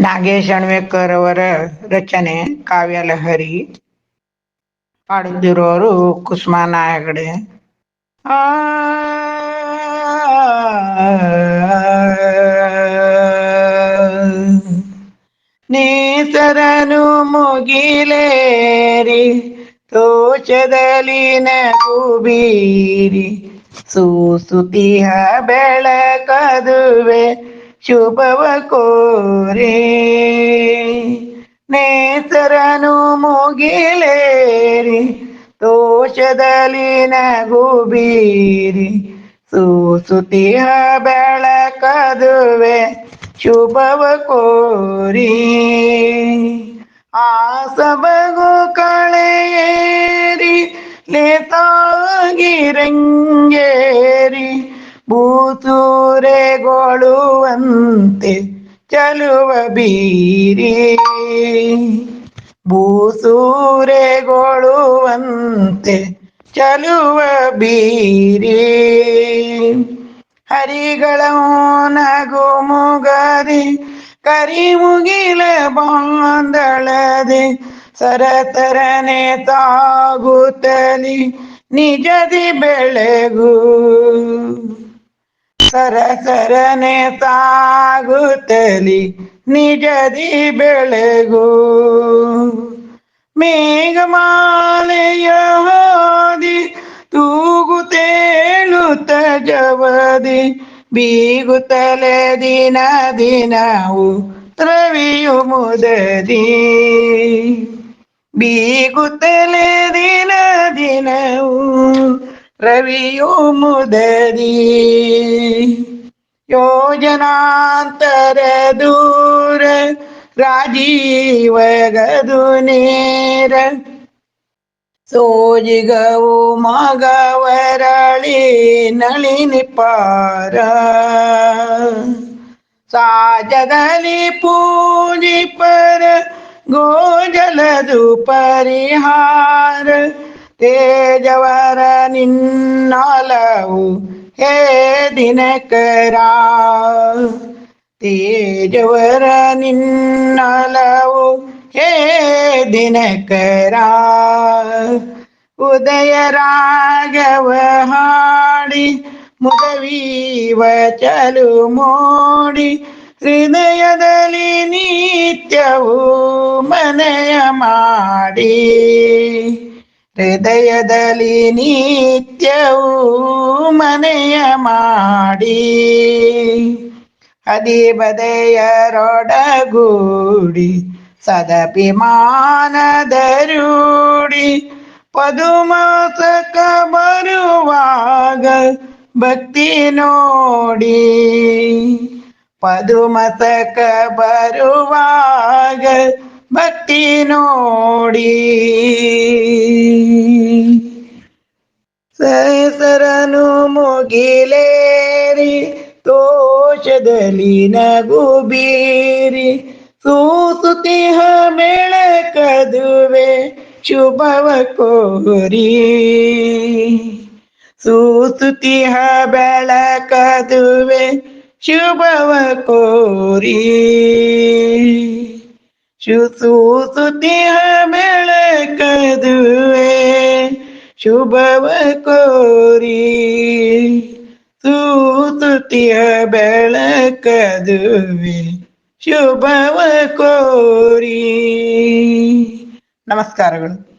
ನಾಗೇಶ್ ಅಣ್ವೇಕರ್ ಅವರ ರಚನೆ ಕಾವ್ಯಲಹರಿ ಹಾಡುತ್ತಿರೋರು ಕುಸುಮಾ ನಾಯಗಡೆ ಆ ನೇಸರನು ಮುಗಿಲೇರಿ ತೋಚದಲ್ಲಿ ನಗುಬೀರಿ ಸೂಸುತಿಹ ಬೆಳಕದುವೆ ಶುಭವ ಕೋರಿ ನೇಸರನು ಮುಗಿಲೇರಿ, ತೋಷದಲ್ಲಿ ನಗುಬೀರಿ. ಸೂಸುತಿಯ ಬೆಳಕದುವೆ ಶುಭವ ಕೋರಿ ಆ ಸಬಗು ಕಳೆಯೇರಿ ಲೇತಾಗಿ ರಂಗೇರಿ ಭೂಸೂರೆಗೊಳ್ಳುವಂತೆ ಚಲುವ ಬೀರಿ. ಭೂಸೂರೆಗೊಳ್ಳುವಂತೆ ಚಲುವ ಬೀರಿ. ಹರಿಗಳ ನಗು ಮುಗದಿ, ಕರಿಮುಗಿಲ ಬಾಂದಳದೆ ಸರತರನೆ ತಾಗುತ್ತಲಿ, ನಿಜದಿ ಬೆಳಗು. ಸರಸರನೆ ತಾಗುತ್ತಲಿ ನಿಜದಿ ಬೆಳಗು. ಮೇಘಮಾಲೆಯ ಹಾದಿ ತೂಗುತ್ತೇಳುತ್ತ ಜವದಿ ಬೀಗುತ್ತಲೆ ದಿನ ದಿನವು ತ್ರವಿಯು ಮುದದಿ. ಬೀಗುತ್ತಲೆ ದಿನ ದಿನವು ರವಿಯು ಮುದದಿ ಯೋಜನಾಂತರ ದೂರ ರಾಜೀವ ಗದು ನೇರ ಸೋಜಿಗವು ಮಗವರಳಿ ನಳಿನಿ ಪಾರ ಸಾಜದಲ್ಲಿ ಪೂಜಿಪರ ಗೋಜಲದು ಪರಿಹಾರ ತೇಜವರ ನಿನ್ನಲವು ಹೇ ದಿನಕರ ತೇಜವರ ನಿನ್ನಲವು ಹೇ ದಿನಕರ ಉದಯ ರಾಗವ ಹಾಡಿ ಮುದವೀವ ಚಲು ಮೋಡಿ ಹೃದಯದಲ್ಲಿ ನಿತ್ಯವು ಮನೆಯ ಮಾಡಿ ಹೃದಯದಲ್ಲಿ ನಿತ್ಯವು ಮನೆಯ ಮಾಡಿ. ಹದಿಬದೆಯರೊಡಗೂಡಿ ಸದಪಿಮಾನದರೂಡಿ ಪದುಮಾಸಕ ಬರುವಾಗ ಭಕ್ತಿ ನೋಡಿ. ಪದುಮಸಕ ಬರುವಾಗ ಭಕ್ತಿ ನೋಡಿ. ಮುಗಿಲೇರಿ ತೋಷದಲ್ಲಿ ನಗು ಬೀರಿ ಸೂಸುತಿಹ ಬೆಳಕದುವೆ ಶುಭವ ಕೋರಿ ಸೂಸುತಿಹ ಬೆಳಕದುವೆ ಶುಭವ ಕೋರಿ ಸೂಸುತಿಹ ಬೆಳಕದುವೆ ಶುಭವ ಕೋರಿ ಸೂಸುತಿಯ ಬೆಳಕದುವೆ ಶುಭವ ಕೋರಿ ನಮಸ್ಕಾರಗಳು